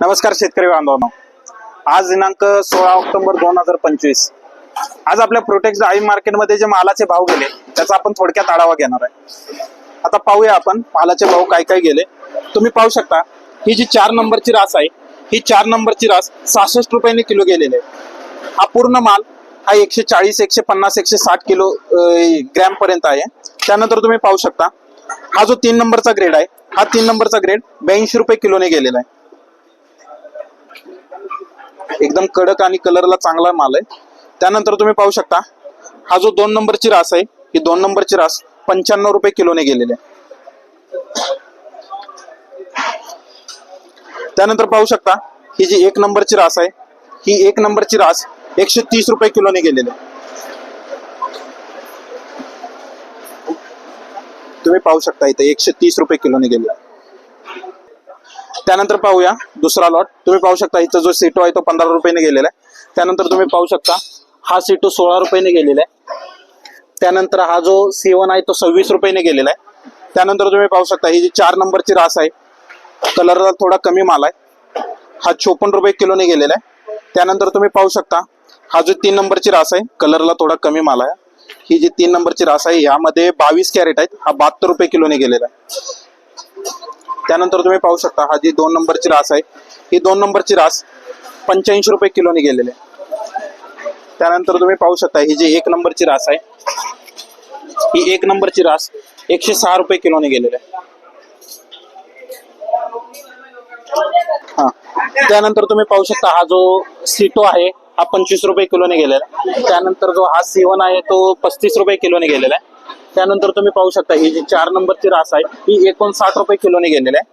नमस्कार शेतकरी बांधवांनो. आज दिनांक सोळा ऑक्टोबर दोन हजार पंचवीस. आज आपल्या प्रोटेक्ट आई मार्केटमध्ये जे मालाचे भाव गेले त्याचा आपण थोडक्यात आढावा घेणार आहे. आता पाहूया आपण मालाचे भाव काय काय गेले. तुम्ही पाहू शकता ही जी चार नंबरची रास आहे ही चार नंबरची रास सहासष्ट रुपयाने किलो गेलेली आहे. हा पूर्ण माल हा एकशे चाळीस एकशे पन्नास एकशे साठ किलो ग्रॅम पर्यंत आहे. त्यानंतर तुम्ही पाहू शकता हा जो तीन नंबरचा ग्रेड आहे हा तीन नंबरचा ग्रेड ब्याऐंशी रुपये किलोने गेलेला आहे. एकदम कडक आणि कलरला चांगला माल आहे. त्यानंतर तुम्ही पाहू शकता हा जो दोन नंबरची रास आहे ही दोन नंबरची रास पंच्याण्णव रुपये किलोने गेलेली आहे. त्यानंतर पाहू शकता ही जी एक नंबरची रास आहे ही एक नंबरची रास एकशे तीस रुपये किलोने गेलेली आहे. तुम्ही पाहू शकता इथे एकशे तीस रुपये किलोने गेले त्यानंतर पाहूया दुसरा लॉट तुम्ही पाहू शकता इथं जो सीटो आहे तो पंधरा रुपयाने गेलेला आहे. त्यानंतर तुम्ही पाहू शकता हा सीटो सोळा रुपयाने गेलेला आहे. त्यानंतर हा जो सेवन आहे तो सव्वीस रुपयाने गेलेला आहे. त्यानंतर तुम्ही पाहू शकता ही जी चार नंबरची रास आहे कलरला थोडा कमी माल आहे. हा चोपन्न रुपये किलोने गेलेला आहे. त्यानंतर तुम्ही पाहू शकता हा जो तीन नंबरची रास आहे कलरला थोडा कमी माल आहे. ही जी तीन नंबरची रास आहे यामध्ये बावीस कॅरेट आहेत. हा बहात्तर रुपये किलोने गेलेला आहे. त्यानंतर तुम्ही पाहू शकता हा जी दोन नंबरची रास आहे ही दोन नंबरची रास पंच्याऐंशी रुपये किलोने गेलेली आहे. त्यानंतर तुम्ही पाहू शकता ही जी एक नंबरची रास आहे ही एक नंबरची रास एकशे सहा रुपये किलोने गेलेली आहे. हा त्यानंतर तुम्ही पाहू शकता हा जो सीटो आहे हा पंचवीस रुपये किलोने गेलेला आहे. त्यानंतर जो हा सीवन आहे तो पस्तीस रुपये किलोने गेलेला आहे. त्यानंतर तुम्ही पाहू शकता ही जी चार नंबरची रास आहे ही एकोणसाठ रुपये किलोने गेलेली आहे.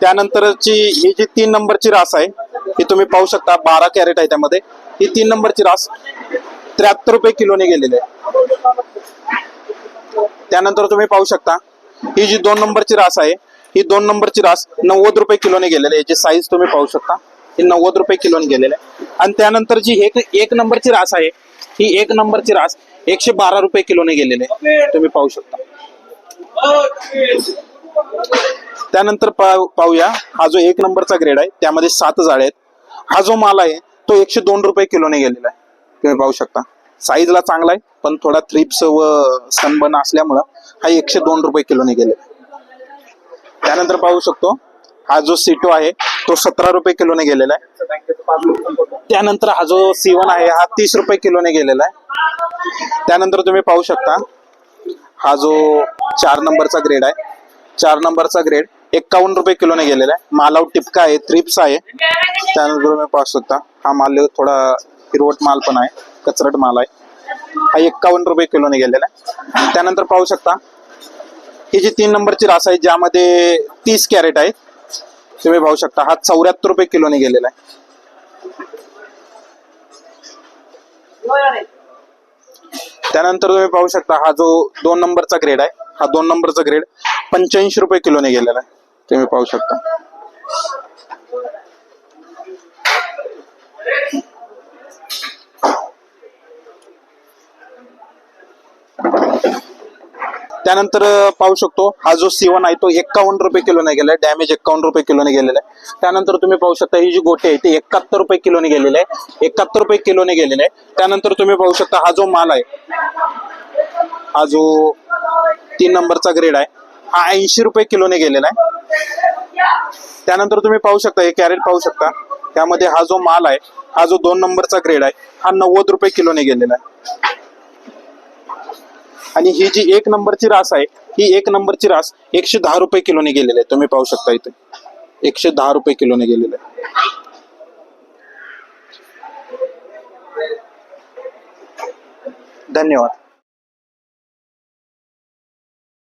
त्यानंतरची ही जी तीन नंबरची रास आहे ही तुम्ही पाहू शकता बारा कॅरेट आहे त्यामध्ये. ही तीन नंबरची रास त्र्याहत्तर रुपये किलोने गेलेली आहे. त्यानंतर तुम्ही पाहू शकता ही जी दोन नंबरची रास आहे ही दोन नंबरची रास नव्वद रुपये किलोने गेलेली आहे याची साईज तुम्ही पाहू शकता. ही नव्वद रुपये किलोने गेलेली. आहे आणि त्यानंतर जी एक एक नंबरची रास आहे ही एक नंबरची रास एकशे बारा रुपये किलोने गेलेली. आहे तुम्ही पाहू शकता. त्यानंतर पाहूया हा जो एक नंबरचा ग्रेड आहे त्यामध्ये सात जाळे आहेत. हा जो माल आहे तो एकशे दोन रुपये किलोने गेलेला आहे. तुम्ही पाहू शकता. साईजला चांगला आहे पण थोडा थ्रिप्स व सनबन असल्यामुळं हा एकशे दोन रुपये किलोने गेलेला आहे. त्यानंतर पाहू शकतो हा जो सीटो आहे तो सतरा रुपये किलोने गेलेला आहे. त्यानंतर हा जो सीवन आहे हा तीस रुपये किलोने गेलेला आहे. त्यानंतर तुम्ही पाहू शकता हा जो चार नंबरचा ग्रेड आहे. चार नंबरचा ग्रेड एक्कावन्न रुपये किलोने गेलेला आहे. मालाव टिपका आहे थ्रिप्स आहे. त्यानंतर तुम्ही पाहू शकता हा माल थोडा हिरवट माल पण आहे कचरट माल आहे. हा एक्कावन्न रुपये किलोने गेलेला आहे. त्यानंतर पाहू शकता ही जी तीन नंबरची रास आहे ज्यामध्ये तीस कॅरेट आहे तुम्ही पाहू शकता हा चौऱ्याहत्तर रुपये किलोने गेलेला आहे. त्यानंतर तुम्ही पाहू शकता हा जो दोन नंबरचा ग्रेड आहे हा दोन नंबरचा ग्रेड पंच्याऐंशी रुपये किलोने गेलेला आहे. तुम्ही पाहू शकता. त्यानंतर पाहू शकतो हा जो सीवन आहे तो एक्कावन्न रुपये किलोने गेलाय. डॅमेज एक्कावन्न रुपये किलोने गेलेला आहे. त्यानंतर तुम्ही पाहू शकता ही जी गोटी आहे ती एकाहत्तर रुपये किलोने गेलेली आहे. एकाहत्तर रुपये किलोने गेलेले आहे. त्यानंतर तुम्ही पाहू शकता हा जो माल आहे हा जो तीन नंबरचा ग्रेड आहे हा ऐंशी रुपये किलोने गेलेला आहे. त्यानंतर तुम्ही पाहू शकता हे कॅरेट पाहू शकता. त्यामध्ये हा जो माल आहे हा जो दोन नंबरचा ग्रेड आहे हा नव्वद रुपये किलोने गेलेला आहे. आणि ही जी एक नंबरची रास आहे ही एक नंबरची रास एकशे दहा रुपये किलोने गेलेली आहे. तुम्ही पाहू शकता इथे. एकशे दहा रुपये किलोने गेलेले आहे. धन्यवाद.